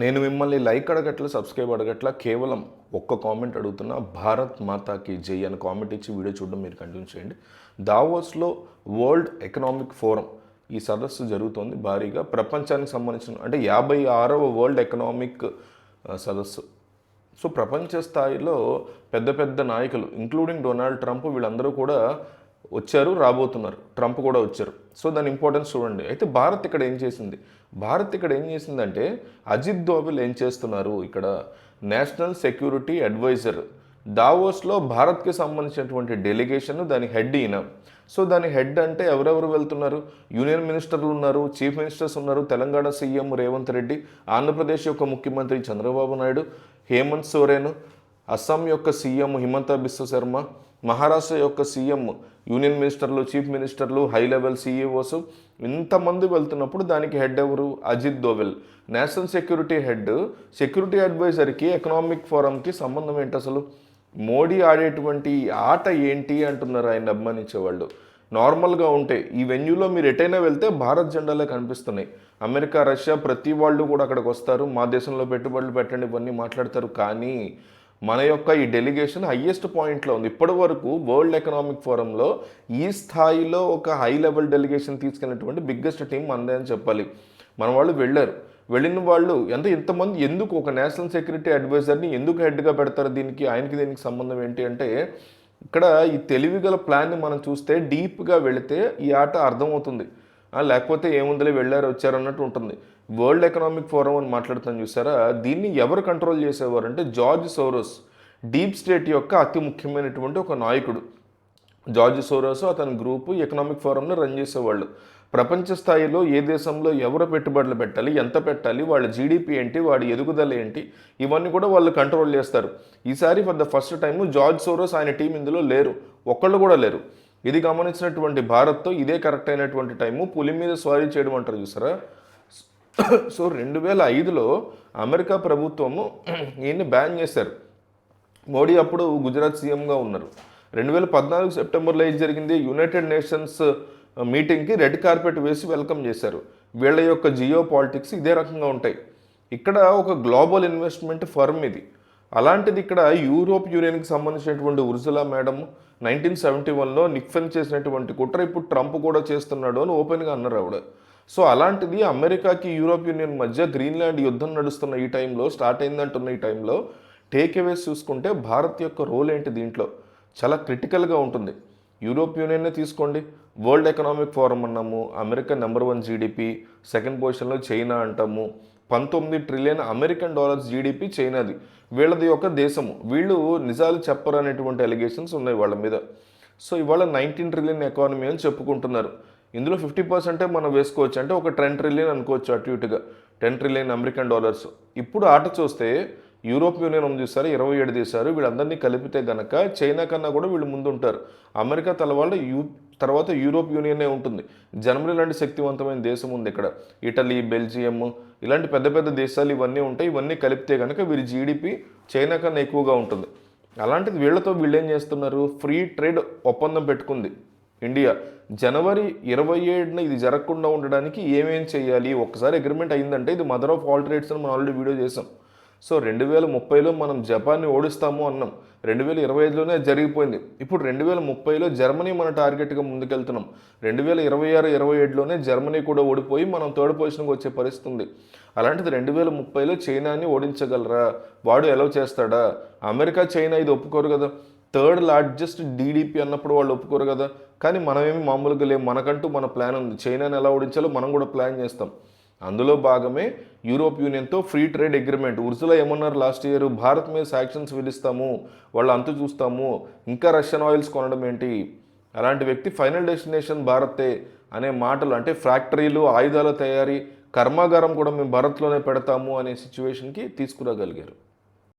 నేను మిమ్మల్ని like అడగట్ల subscribe అడగట్ల కేవలం ఒక్క కామెంట్ అడుగుతున్నా భారత్ మాతాకి జై అని కామెంట్ ఇచ్చి వీడియో చూడడం మీరు కంటిన్యూ చేయండి. దావోస్లో వరల్డ్ ఎకనామిక్ ఫోరం ఈ సదస్సు జరుగుతోంది భారీగా. ప్రపంచానికి సంబంధించిన అంటే యాభై ఆరవ వరల్డ్ ఎకనామిక్ సదస్సు. సో ప్రపంచ స్థాయిలో పెద్ద పెద్ద నాయకులు ఇంక్లూడింగ్ డొనాల్డ్ ట్రంప్ వీళ్ళందరూ కూడా వచ్చారు రాబోతున్నారు. ట్రంప్ కూడా వచ్చారు. సో దాని ఇంపార్టెన్స్ చూడండి. అయితే భారత్ ఇక్కడ ఏం చేసింది? భారత్ ఇక్కడ ఏం చేసిందంటే అజిత్ దోవెల్ ఏం చేస్తున్నారు? ఇక్కడ నేషనల్ సెక్యూరిటీ అడ్వైజర్ దావోస్లో భారత్కి సంబంధించినటువంటి డెలిగేషన్ దాని హెడ్ ఈయన. సో దాని హెడ్ అంటే ఎవరెవరు వెళ్తున్నారు? యూనియన్ మినిస్టర్లు ఉన్నారు చీఫ్ మినిస్టర్స్ ఉన్నారు తెలంగాణ సీఎం రేవంత్ రెడ్డి ఆంధ్రప్రదేశ్ యొక్క ముఖ్యమంత్రి చంద్రబాబు నాయుడు హేమంత్ సోరెన్ అస్సాం యొక్క సీఎం హిమంత బిశ్వ శర్మ మహారాష్ట్ర యొక్క సీఎం యూనియన్ మినిస్టర్లు చీఫ్ మినిస్టర్లు హై లెవెల్ సీఈఓస్ ఇంతమంది వెళ్తున్నప్పుడు దానికి హెడ్ ఎవరు? Ajit Doval. National security head security అడ్వైజర్కి economic ఫోరంకి సంబంధం ఏంటి అసలు? మోడీ ఆడేటువంటి ఆట ఏంటి అంటున్నారు ఆయన అభిమానించేవాళ్ళు. నార్మల్గా ఉంటే ఈ వెన్యూలో మీరు ఎటైనా వెళ్తే భారత్ జెండాలే కనిపిస్తున్నాయి. అమెరికా రష్యా ప్రతి వాళ్ళు కూడా అక్కడికి వస్తారు. మా దేశంలో పెట్టుబడులు పెట్టండి ఇవన్నీ మాట్లాడతారు. కానీ మన యొక్క ఈ డెలిగేషన్ హయ్యెస్ట్ పాయింట్లో ఉంది. ఇప్పటి వరకు వరల్డ్ ఎకనామిక్ ఫోరంలో ఈ స్థాయిలో ఒక హై లెవెల్ డెలిగేషన్ తీసుకెళ్ళినటువంటి బిగ్గెస్ట్ టీం మనదే అని చెప్పాలి. మన వాళ్ళు వెళ్ళారు. వెళ్ళిన వాళ్ళు ఎంత ఇంతమంది ఎందుకు ఒక నేషనల్ సెక్యూరిటీ అడ్వైజర్ని ఎందుకు హెడ్గా పెడతారు దీనికి? ఆయనకి దీనికి సంబంధం ఏంటి అంటే ఇక్కడ ఈ తెలివిగల ప్లాన్ని మనం చూస్తే డీప్గా వెళితే ఈ ఆట అర్థమవుతుంది. లేకపోతే ఏముందిలే వెళ్ళారు వచ్చారు అన్నట్టు ఉంటుంది. వరల్డ్ ఎకనామిక్ ఫోరం అని మాట్లాడుతాను చూసారా? దీన్ని ఎవరు కంట్రోల్ చేసేవారు అంటే జార్జ్ సోరోస్ డీప్ స్టేట్ యొక్క అతి ముఖ్యమైనటువంటి ఒక నాయకుడు. జార్జ్ సోరోస్ అతని గ్రూపు ఎకనామిక్ ఫోరంను రన్ చేసేవాళ్ళు. ప్రపంచ స్థాయిలో ఏ దేశంలో ఎవరు పెట్టుబడులు పెట్టాలి ఎంత పెట్టాలి వాళ్ళ జీడిపి ఏంటి వాడి ఎదుగుదల ఏంటి ఇవన్నీ కూడా వాళ్ళు కంట్రోల్ చేస్తారు. ఈసారి for the first time George Soros ఆయన టీం ఇందులో లేరు. ఒక్కళ్ళు కూడా లేరు. ఇది గమనించినటువంటి భారత్తో ఇదే కరెక్ట్ అయినటువంటి టైము పులి మీద స్వారీ చేయడం అంటారు చూసారా? సో రెండు వేల ఐదులో అమెరికా ప్రభుత్వము ఈయన్ని బ్యాన్ చేశారు. మోడీ అప్పుడు గుజరాత్ సీఎంగా ఉన్నారు. రెండు వేల పద్నాలుగు సెప్టెంబర్లో ఏం జరిగింది? యునైటెడ్ నేషన్స్ మీటింగ్కి రెడ్ కార్పెట్ వేసి వెల్కమ్ చేశారు. వీళ్ళ యొక్క జియో పాలిటిక్స్ ఇదే రకంగా ఉంటాయి. ఇక్కడ ఒక గ్లోబల్ ఇన్వెస్ట్మెంట్ ఫర్మ్ ఇది. అలాంటిది ఇక్కడ యూరోప్ యూనియన్కి సంబంధించినటువంటి ఉర్జులా మేడం నైన్టీన్ సెవెంటీ వన్లో నిక్ఫెన్ చేసినటువంటి కుట్ర ఇప్పుడు ట్రంప్ కూడా చేస్తున్నాడు అని ఓపెన్గా అన్నారు ఆవిడ. సో అలాంటిది అమెరికాకి యూరోప్ యూనియన్ మధ్య గ్రీన్లాండ్ యుద్ధం నడుస్తున్న ఈ టైంలో స్టార్ట్ అయిందంటున్న ఈ టైంలో టేక్ అవేస్ చూసుకుంటే భారత్ యొక్క రోల్ ఏంటి దీంట్లో? చాలా క్రిటికల్గా ఉంటుంది. యూరోప్ యూనియన్నే తీసుకోండి. వరల్డ్ ఎకనామిక్ ఫోరం అన్నాము. America number one GDP second పొజిషన్లో చైనా అంటాము. పంతొమ్మిది ట్రిలియన్ అమెరికన్ డాలర్స్ జీడిపి చైనాది వీళ్ళది ఒక దేశము. వీళ్ళు నిజాలు చెప్పరు అనేటువంటి ఎలిగేషన్స్ ఉన్నాయి వాళ్ళ మీద. సో ఇవాళ నైన్టీన్ ట్రిలియన్ ఎకానమీ అని చెప్పుకుంటున్నారు. ఇందులో ఫిఫ్టీ పర్సెంటే మనం వేసుకోవచ్చు. అంటే ఒక టెన్ ట్రిలియన్ అనుకోవచ్చు అటు ఇటుగా. Ten trillion American dollars. ఇప్పుడు ఆట చూస్తే యూరోప్ యూనియన్ ఉంది సార్ ఇరవై ఏడు దేశాలు వీళ్ళందరినీ కలిపితే గనక చైనా కన్నా కూడా వీళ్ళు ముందు ఉంటారు అమెరికా తల వాళ్ళ యూ తర్వాత యూరోప్ యూనియనే ఉంటుంది. జర్మనీ లాంటి శక్తివంతమైన దేశం ఉంది ఇక్కడ. ఇటలీ బెల్జియం ఇలాంటి పెద్ద పెద్ద దేశాలు ఇవన్నీ ఉంటాయి. ఇవన్నీ కలిపితే కనుక వీరి జీడిపి చైనా కన్నా ఎక్కువగా ఉంటుంది. అలాంటిది వీళ్ళతో వీళ్ళు ఏం చేస్తున్నారు? ఫ్రీ ట్రేడ్ ఒప్పందం పెట్టుకుంది ఇండియా. జనవరి ఇరవై ఏడున ఇది జరగకుండా ఉండడానికి ఏమేం చేయాలి? ఒకసారి అగ్రిమెంట్ అయిందంటే ఇది మదర్ ఆఫ్ ఆల్ ట్రేడ్స్ అని మనం ఆల్రెడీ వీడియో చేసాం సో రెండు వేల ముప్పైలో మనం జపాన్ని ఓడిస్తాము అన్నాం. రెండు వేల ఇరవై ఐదులోనే జరిగిపోయింది. ఇప్పుడు రెండు వేల ముప్పైలో జర్మనీ మన టార్గెట్గా ముందుకెళ్తున్నాం. రెండు వేల ఇరవై ఆరు ఇరవై ఏడులోనే జర్మనీ కూడా ఓడిపోయి మనం థర్డ్ పొజిషన్కి వచ్చే పరిస్థితి ఉంది. అలాంటిది రెండు వేల ముప్పైలో చైనాని ఓడించగలరా? వాడు ఎలా చేస్తాడా? అమెరికా చైనా ఇది ఒప్పుకోరు కదా. థర్డ్ లార్జెస్ట్ డీడీపీ అన్నప్పుడు వాళ్ళు ఒప్పుకోరు కదా. కానీ మనమేమి మామూలుగా లేవు. మనకంటూ మన ప్లాన్ ఉంది. చైనాని ఎలా ఓడించాలో మనం కూడా ప్లాన్ చేస్తాం. అందులో భాగమే యూరోప్ యూనియన్తో ఫ్రీ ట్రేడ్ అగ్రిమెంట్. ఉర్సులా ఏమన్నారు లాస్ట్ ఇయర్? భారత్ మీద శాంక్షన్స్ విధిస్తాము వాళ్ళు అంతు చూస్తాము ఇంకా రష్యన్ ఆయిల్స్ కొనడం ఏంటి? అలాంటి వ్యక్తి ఫైనల్ డెస్టినేషన్ భారతే అనే మాటలు అంటే ఫ్యాక్టరీలు ఆయుధాల తయారీ కర్మాగారం కూడా మేము భారత్లోనే పెడతాము అనే సిచ్యువేషన్కి తీసుకురాగలిగారు.